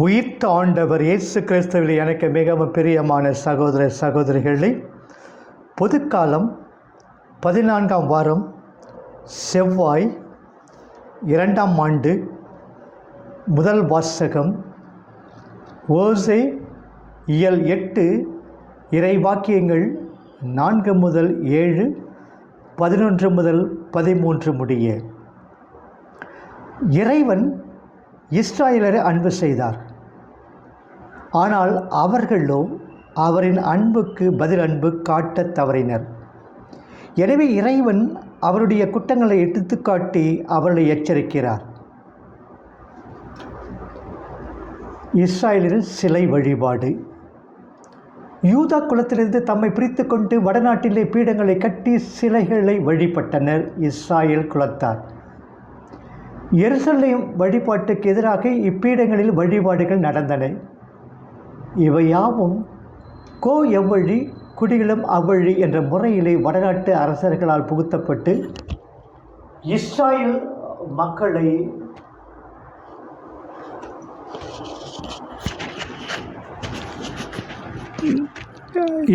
உயிர்த்த ஆண்டவர் இயேசு கிறிஸ்துவில் எனக்கு மிகவும் பிரியமான சகோதர சகோதரிகளை பொதுக்காலம் பதினான்காம் வாரம் செவ்வாய் இரண்டாம் ஆண்டு முதல் வாசகம் ஓசை இயல் எட்டு இறைவாக்கியங்கள் நான்கு முதல் ஏழு பதினொன்று முதல் பதிமூன்று முடிய. இறைவன் இஸ்ராயலரை அன்பு செய்தார். ஆனால் அவர்களோ அவரின் அன்புக்கு பதில் அன்பு காட்டத் தவறினர். எனவே இறைவன் அவருடைய குற்றங்களை எடுத்துக்காட்டி அவர்களை எச்சரிக்கிறார். இஸ்ராயலில் சிலை வழிபாடு. யூதா குலத்திலிருந்து தம்மை பிரித்து கொண்டு வடநாட்டிலே பீடங்களை கட்டி சிலைகளை வழிபட்டனர் இஸ்ராயல் குலத்தார். எருசலேம் வழிபாட்டுக்கு எதிராக இப்பீடங்களில் வழிபாடுகள் நடந்தன. இவையாவும் கோ எவ்வழி குடிகளும் அவ்வழி என்ற முறையிலே வடநாட்டு அரசர்களால் புகுத்தப்பட்டு இஸ்ராயல் மக்களை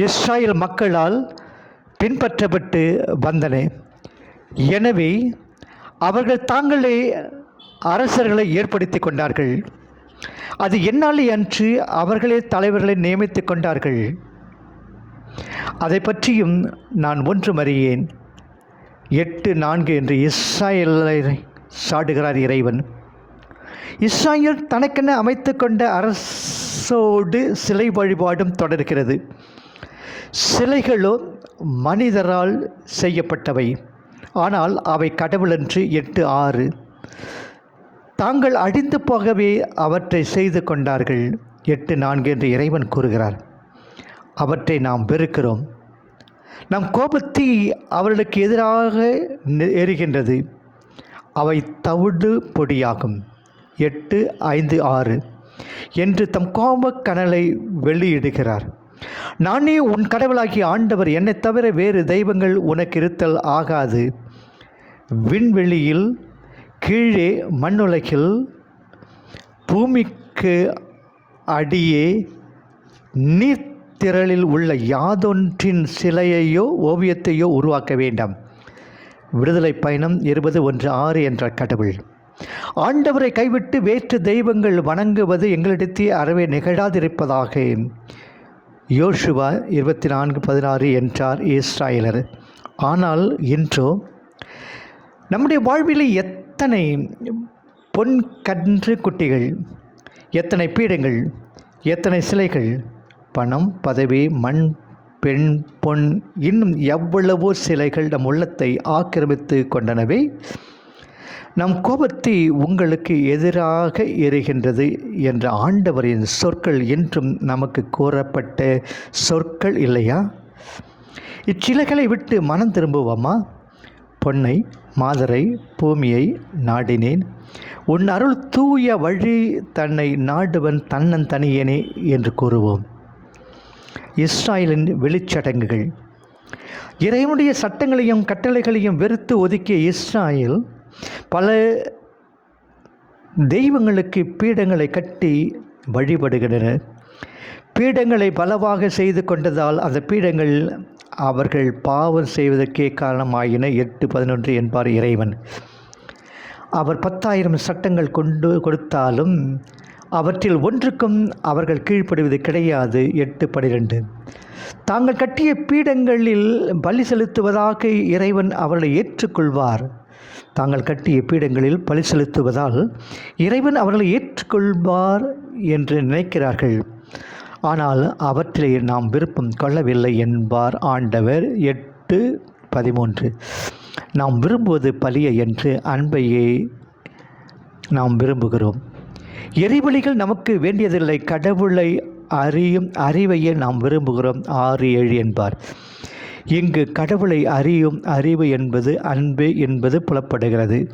இஸ்ராயல் மக்களால் பின்பற்றப்பட்டு வந்தன. எனவே அவர்கள் தாங்களே அரசர்களை ஏற்படுத்தி கொண்டார்கள். அது என்னாலே அன்று அவர்களே தலைவர்களை நியமித்து கொண்டார்கள். அதை பற்றியும் நான் ஒன்றும் அறியேன். எட்டு நான்கு என்று இஸ்ராயலை சாடுகிறார் இறைவன். இஸ்ராயல் தனக்கென அமைத்து கொண்ட அரசோடு சிலை வழிபாடும் தொடர்கிறது. சிலைகளோ மனிதரால் செய்யப்பட்டவை. ஆனால் அவை கடவுளன்று எட்டு ஆறு. தாங்கள் அழிந்து போகவே அவற்றை செய்து கொண்டார்கள். எட்டு நான்கு என்று இறைவன் கூறுகிறார். அவற்றை நாம் வெறுக்கிறோம். நம் கோபத்தி அவர்களுக்கு எதிராக எரிகின்றது. அவை தவிடு பொடியாகும். எட்டு ஐந்து ஆறு என்று தம் கோபக் கனலை வெளியிடுகிறார். நானே உன் கடவுளாகிய ஆண்டவர். என்னைத் தவிர வேறு தெய்வங்கள் உனக்கு இருத்தல் ஆகாது. விண்வெளியில் கீழே மண்ணுலகில் பூமிக்கு அடியே நீர்த்திரளில் உள்ள யாதொன்றின் சிலையையோ ஓவியத்தையோ உருவாக்க வேண்டாம். விடுதலை பயணம் இருபது ஒன்று ஆறு என்ற கடவுள். ஆண்டவரை கைவிட்டு வேற்று தெய்வங்கள் வணங்குவது எங்களிடத்தே அறவே நிகழாதிருப்பதாக யோசுவா இருபத்தி நான்கு பதினாறு என்றார் இஸ்ராயலர். ஆனால் இன்றோ நம்முடைய வாழ்வில் எத்தனை பொன் கன்று குட்டிகள் எத்தனை பீடங்கள் எத்தனை சிலைகள் பணம் பதவி மண் பெண் பொன் இன்னும் எவ்வளவோ சிலைகள் நம் உள்ளத்தை ஆக்கிரமித்து கொண்டனவே நம் கோபத்தை உங்களுக்கு எதிராக எரிகின்றது என்ற ஆண்டவரின் சொற்கள் என்றும் நமக்கு கூறப்பட்ட சொற்கள் இல்லையா? இச்சிலைகளை விட்டு மனம் திரும்புவோமா? பொன்னை மாதரை பூமியை நாடினேன். உன் அருள் தூய வழி தன்னை நாடுவன் தன்னன் தனியனே என்று கூறுவோம். இஸ்ராயலின் வெளிச்சடங்குகள். இறைவனுடைய சட்டங்களையும் கட்டளைகளையும் வெறுத்து ஒதுக்கிய இஸ்ராயல் பல தெய்வங்களுக்கு பீடங்களை கட்டி வழிபடுகின்றனர். பீடங்களை பலவாக செய்து கொண்டதால் அந்த பீடங்கள் அவர்கள் பாவம் செய்வதற்கே காரணமாயின. எட்டு பதினொன்று என்பார் இறைவன். அவர் பத்தாயிரம் சட்டங்கள் கொண்டு கொடுத்தாலும் அவற்றில் ஒன்றுக்கும் அவர்கள் கீழ்ப்படுவது கிடையாது. எட்டு பனிரெண்டு. தாங்கள் கட்டிய பீடங்களில் பலி செலுத்துவதாக இறைவன் அவர்களை ஏற்றுக்கொள்வார். தாங்கள் கட்டிய பீடங்களில் பலி செலுத்துவதால் இறைவன் அவர்களை ஏற்றுக்கொள்வார் என்று நினைக்கிறார்கள். ஆனால் அவற்றிலே நாம் விருப்பம் கொள்ளவில்லை என்பார் ஆண்டவர். எட்டு பதிமூன்று. நாம் விரும்புவது பலிய என்று அன்பையே நாம் விரும்புகிறோம். எரிபலிகள் நமக்கு வேண்டியதில்லை கடவுளை அறியும் அறிவையே நாம் விரும்புகிறோம் ஆறு ஏழு என்பார். இங்கு கடவுளை அறியும் அறிவு என்பது அன்பு என்பது புலப்படுகிறது.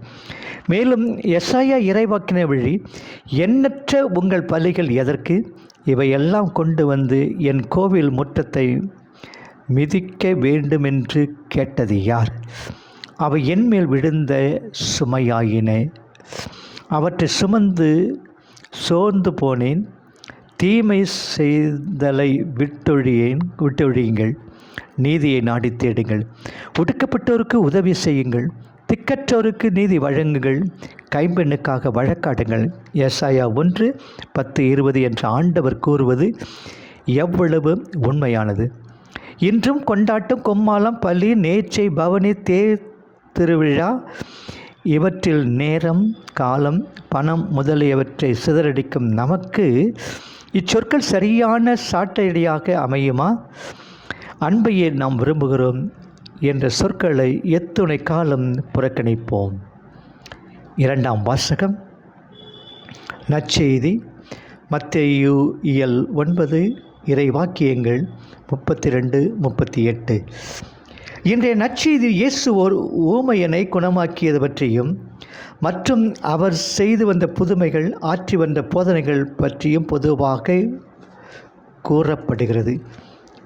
மேலும் எஸ்ஐயா இறைவாக்கின வழி எண்ணற்ற உங்கள் பலிகள் எதற்கு? இவையெல்லாம் கொண்டு வந்து என் கோவில் முற்றத்தை மிதிக்க வேண்டுமென்று கேட்டது யார்? அவை என்மேல் விழுந்த சுமையாயின. அவற்றை சுமந்து சோர்ந்து போனேன். தீமை செய்தலை விட்டொழியேன். விட்டொழியுங்கள். நீதியை நாடி தேடுங்கள். ஒடுக்கப்பட்டோருக்கு உதவி செய்யுங்கள். திக்கற்றோருக்கு நீதி வழங்குங்கள். கைம்பெண்ணுக்காக வழக்காடுங்கள். எஸ்ஐயா ஒன்று பத்து இருபது என்ற ஆண்டவர் கூறுவது எவ்வளவு உண்மையானது. இன்றும் கொண்டாட்டம் கொம்மாளம் பள்ளி நேச்சை பவனி தே திருவிழா இவற்றில் நேரம் காலம் பணம் முதலியவற்றை சிதறடிக்கும் நமக்கு இச்சொற்கள் சரியான சாட்டையடியாக அமையுமா? அன்பையே நாம் விரும்புகிறோம் என்ற சொற்களை எத்துணை காலம் புறக்கணிப்போம். இரண்டாம் வாசகம். நற்செய்தி. மத்தேயு இயல் ஒன்பது இறை வாக்கியங்கள் முப்பத்தி ரெண்டு முப்பத்தி எட்டு இன்றைய நற்செய்தி இயேசு ஒரு ஊமையனை குணமாக்கியது பற்றியும் மற்றும் அவர் செய்து வந்த புதுமைகள் ஆற்றி வந்த போதனைகள் பற்றியும் பொதுவாக கூறப்படுகிறது.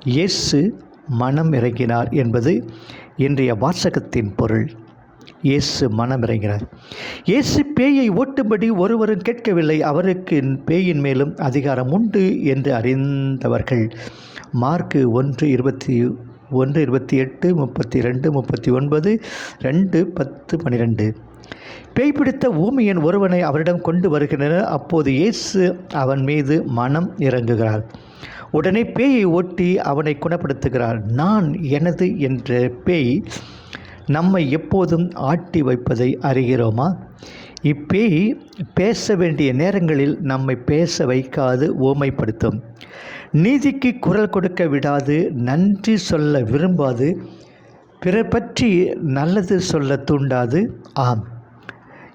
இயேசு மனம் இறங்கினார் என்பது இன்றைய வாசகத்தின் பொருள். இயேசு மனம் இறங்கினார். இயேசு பேயை ஓட்டும்படி ஒருவரும் கேட்கவில்லை. அவருக்கு பேயின் மேலும் அதிகாரம் உண்டு என்று அறிந்தவர்கள். மார்க்கு ஒன்று இருபத்தி ஒன்று இருபத்தி எட்டு முப்பத்தி ரெண்டு முப்பத்தி ஒன்பது ரெண்டு பத்து பன்னிரெண்டு பேய் பிடித்த ஊமையன் ஒருவனை அவரிடம் கொண்டு வருகின்றனர் அப்போது இயேசு அவன் மீது மனம் இறங்குகிறார். உடனே பேயை ஓட்டி அவனை குணப்படுத்துகிறார். நான் எனது என்ற பேய் நம்மை எப்போதும் ஆட்டி வைப்பதை அறிகிறோமா? இப்பேய் பேச வேண்டிய நேரங்களில் நம்மை பேச வைக்காது ஓமைப்படுத்தும். நீதிக்கு குரல் கொடுக்க விடாது நன்றி சொல்ல விரும்பாது பிறர் பற்றி நல்லது சொல்ல தூண்டாது. ஆம்.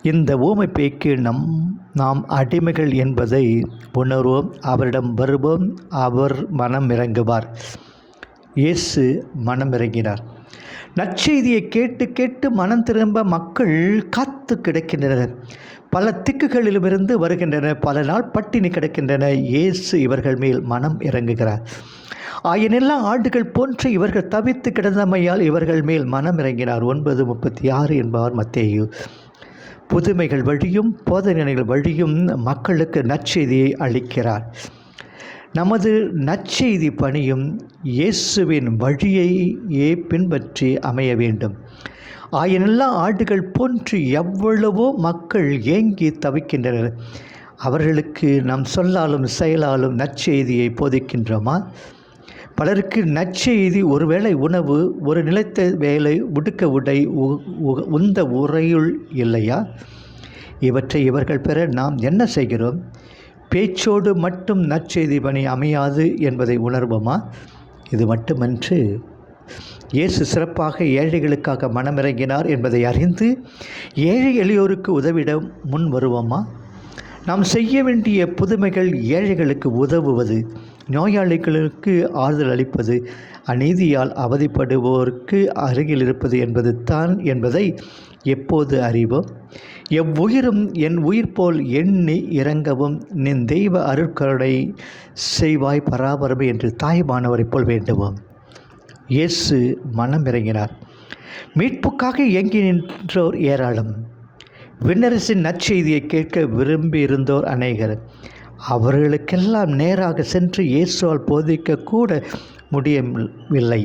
இந்த ஊமை பேய்க்கு நம் நாம் அடிமைகள் என்பதை உணர்வோம் அவரிடம் வருவோம் அவர் மனம் இறங்குவார் இயேசு மனம் இறங்கினார் நற்செய்தியை கேட்டு கேட்டு மனம் திரும்ப மக்கள் காத்து கிடக்கின்றனர். பல திக்குகளிலுமிருந்து வருகின்றன பல நாள் பட்டினி கிடக்கின்றன. இயேசு இவர்கள் மேல் மனம் இறங்குகிறார். ஆயினெல்லாம் ஆண்டுகள் போன்று இவர்கள் தவித்து கிடந்தமையால் இவர்கள் மேல் மனம் இறங்கினார். ஒன்பது முப்பத்தி ஆறு என்பவர் மத்தேயு. புதுமைகள் வழியும் போதனைகள் வழியும் மக்களுக்கு நற்செய்தியை அளிக்கிறார். நமது நற்செய்தி பணியும் இயேசுவின் வழியையே பின்பற்றி அமைய வேண்டும். ஆயினெல்லாம் ஆண்டுகள் போன்று எவ்வளவோ மக்கள் ஏங்கி தவிக்கின்றனர். அவர்களுக்கு நாம் சொல்லாலும் செயலாலும் நற்செய்தியை போதிக்கின்றோமா? பலருக்கு நற்செய்தி ஒருவேளை உணவு ஒரு நிலைத்த வேலை உடுக்க உடை உந்த உரையுள் இல்லையா? இவற்றை இவர்கள் பெற நாம் என்ன செய்கிறோம்? பேச்சோடு மட்டும் நற்செய்தி பணி அமையாது என்பதை உணர்வோமா? இது மட்டுமன்று இயேசு சிறப்பாக ஏழைகளுக்காக மனமிறங்கினார் என்பதை அறிந்து ஏழை எளியோருக்கு உதவிட முன் வருவோமா? நாம் செய்ய வேண்டிய புதுமைகள் ஏழைகளுக்கு உதவுவது நோயாளிகளுக்கு ஆறுதல் அளிப்பது அநீதியால் அவதிப்படுவோருக்கு அருகில் இருப்பது என்பது தான் என்பதை எப்போது அறிவோம்? எவ்வுயிரும் என் உயிர் போல் எண்ணி இறங்கவும் நின் தெய்வ அருட்கருடை செய்வாய் பராபரமை என்று தாய்மானவரைப் போல் வேண்டுவோம். இயேசு மனம் இறங்கினார் மீட்புக்காக இயங்கி நின்றோர் ஏராளம். விண்ணரசின் நற்செய்தியை கேட்க விரும்பி இருந்தோர் அநேகர். அவர்களுக்கெல்லாம் நேராக சென்று இயேசுவால் போதிக்க கூட முடியவில்லை.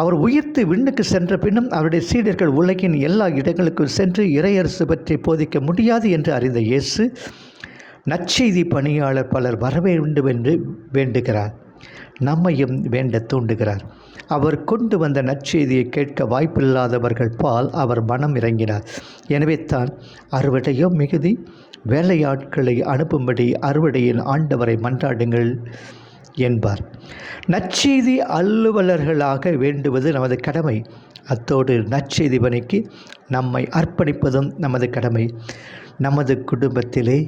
அவர் உயிர்த்து விண்ணுக்கு சென்ற பின்னும் அவருடைய சீடர்கள் உலகின் எல்லா இடங்களுக்கும் சென்று இறையரசு பற்றி போதிக்க முடியாது என்று அறிந்த இயேசு நற்செய்தி பணியாளர் பலர் வர வேண்டும் என்று வேண்டுகிறார். நம்மையும் வேண்ட தூண்டுகிறார். அவர் கொண்டு வந்த நற்செய்தியை கேட்க வாய்ப்பில்லாதவர்கள் பால் அவர் மனம் இறங்கினார். எனவே தான் அறுவடையோ மிகுதி வேலையாட்களை அனுப்பும்படி அறுவடையின் ஆண்டவரை மன்றாடுங்கள். என்பார். நற்செய்தி அலுவலர்களாக வேண்டுவது நமது கடமை. அத்தோடு நற்செய்தி பணிக்கு நம்மை அர்ப்பணிப்பதும் நமது கடமை. நமது குடும்பத்திலே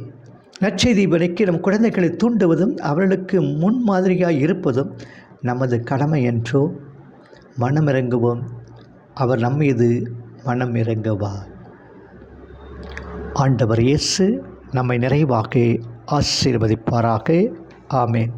நற்செய்தி பணிக்கு நம் குழந்தைகளை தூண்டுவதும் அவர்களுக்கு முன்மாதிரியாக இருப்பதும் நமது கடமை என்றோ மனமிறங்குவோம். அவர் நம்மீது மனம் இறங்குவார் ஆண்டவர் இயேசு நம்மை நிறைவாக ஆசீர்வதிப்பாராக. ஆமேன்.